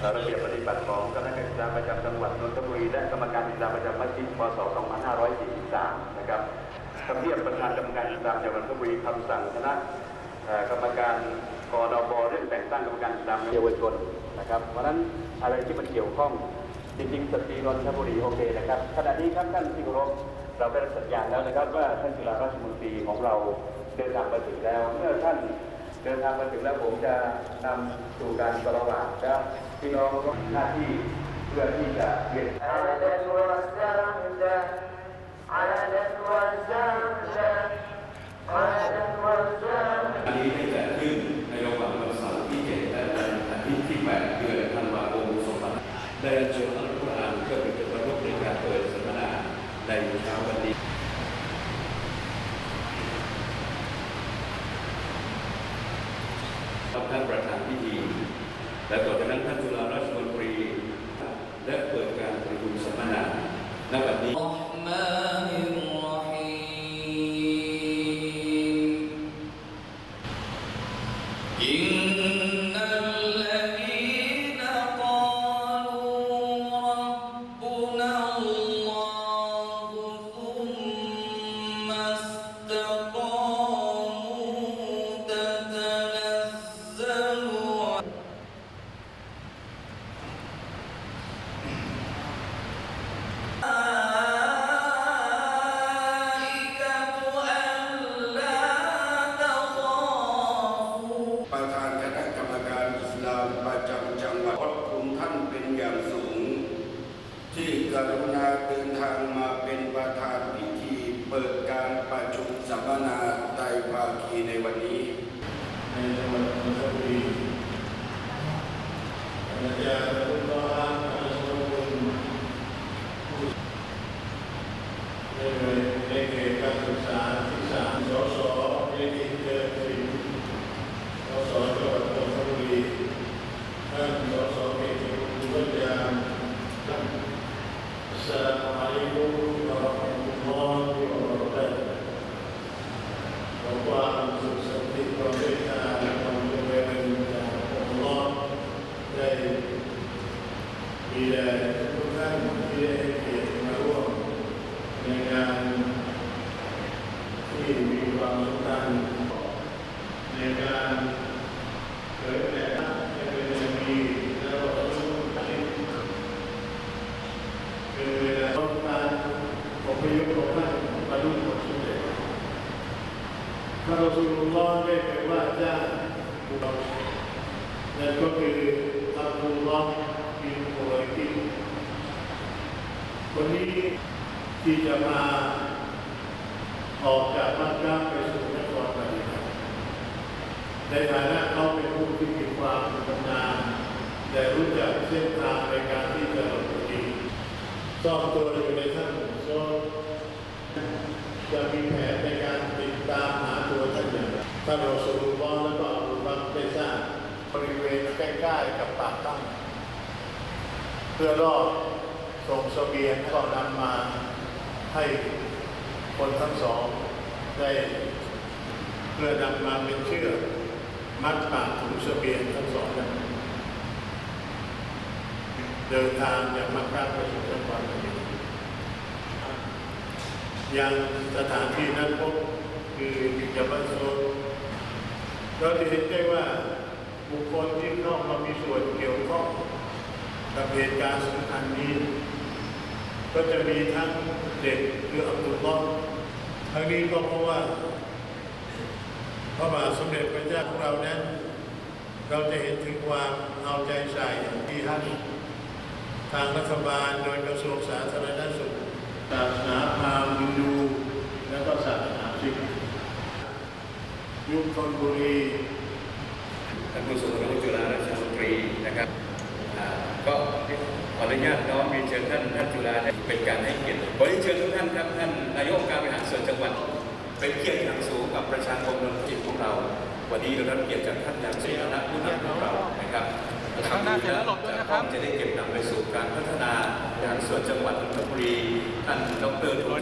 แล้วก็จะมีระเบียบปฏิบัติของคณะกรรมการประจำจังหวัดนนทบุรีและกรรมการอิสลามประจำมัสยิดพศ 2543 นะครับทำเนียบประธานกรรมการอิสลามจังหวัดนนทบุรีคำสั่งคณะกรรมการกนบเรื่องแต่งตั้งกรรมการอิสลามเยาวชนนะครับ เพราะฉะนั้นอะไรที่มันเกี่ยวข้องจริงๆสตรีนนทบุรีโอเคนะครับขณะนี้ครับท่านที่เคารพเราได้รับสัญญาณแล้วนะครับว่าท่านจุฬาราชมนตรีของเราเดินทางมาถึงแล้วเมื่อท่าน เดินทางมาถึงแล้วผมจะนำสู่การประวัตและพี่น้องก็หน้าที่เพื่อที่จะเปลี่ยน ได้รับชมอัลกุรานเพื่อเป็นประโยชในการเปิดสมมนในเช้วันนี้ ท่านประธานพิธี และต่อจากนั้นท่านจุฬาราชมนตรี และเปิดการประชุมสัมมนาณบัดนี้ إن กรุณาเดินทางมาเป็นประธานพิธีเปิดการประชุมสัมมนาไตรภาคีในวันนี้ในจังหวัดนนทบุรีอาจารย์รุ่นน้องอาจารย์รุ่นผู้ในหน่วยในเขตการศึกษาที่สามสสเอทีเจอสิงสสจังหวัดนนทบุรีท่านสสเอทีคุณวัชยามอัสสลามุอะลัยกุมวะเราะห์มะตุลลอฮิวะบะเราะกาตุฮ์ ขอความสุขสันติความเมตตาและความเจริญจากอัลลอฮ์ได้มีแด่ ที่มีความสำคัญในการเผยแผ่ให้เป็นนบีและรอซูลที่ เป็นเวลาต้องการอพยพของท่านบรรลุผลสำเร็จพระสุลลอได้ไปว่าจ้างบุตรนั่นก็คืออับดุลลอฮ์บินอุรัยกิคนนี้ที่จะมาออกจากมักกะไปสู่นครมะดีนะห์ในฐานะเขาเป็นผู้ที่มีความชำนาญแต่รู้จักเส้นทางในการ ซ่อนตัวอยู่ในถ้ำซ่อนจะมีแผนในการติดตามหาตัวท่านอย่างไรท่านรอสูลุลลอฮ์แล้วก็อับูบักรได้สร้างบริเวณใกล้ๆกับปากถ้ำเพื่อรอบส่งเสบียงก็นำมาให้คนทั้งสองได้เพื่อนำมาเป็นเชือกมัดปากถุงเสบียงทั้งสองนั้น เดินทางจากมักกะไปสู่จังหวัดมะดีนะห์ยังสถานที่นั้นพบคือบิจบันโซนเราจะเห็นได้ว่าบุคคลที่เข้ามามีส่วนเกี่ยวข้องกับเหตุการณ์สำคัญนี้ ก็จะมีทั้งเด็กคืออับดุลลอฮ์ทั้งนี้ก็เพราะว่าพระบาทสมเด็จพระเจ้าของเรานั้น เราจะเห็นถึงความเอาใจใส่ที่ท่าน ทางรัฐบาลโดยกระทรวงสาธารณสุขศาสนาพราหมณ์ฮินดู และก็ศาสนาซิกยุคธนบุรีท่านผู้ทรงคุณวุฒิจุฬาราชมนตรีนะครับอ่าก็ขออนุญาตน้อมเรียนเชิญท่านท่านจุฬาเนี่ยเป็นการให้เกียรติขอเรียนเชิญทุกท่านครับท่านนายกการบริหารส่วนจังหวัด เป็นเกียรติอย่างสูงกับประชาคมนนทบุรีของเรา วันนี้เราได้รับเกียรติจากท่านอย่างสูงนะผู้นำของเรานะครับ ทำนี้แล้วจะได้เก็บนำไปสู่การพัฒนาบริหารส่วนจังหวัดนนทบุรีท่านดรทุน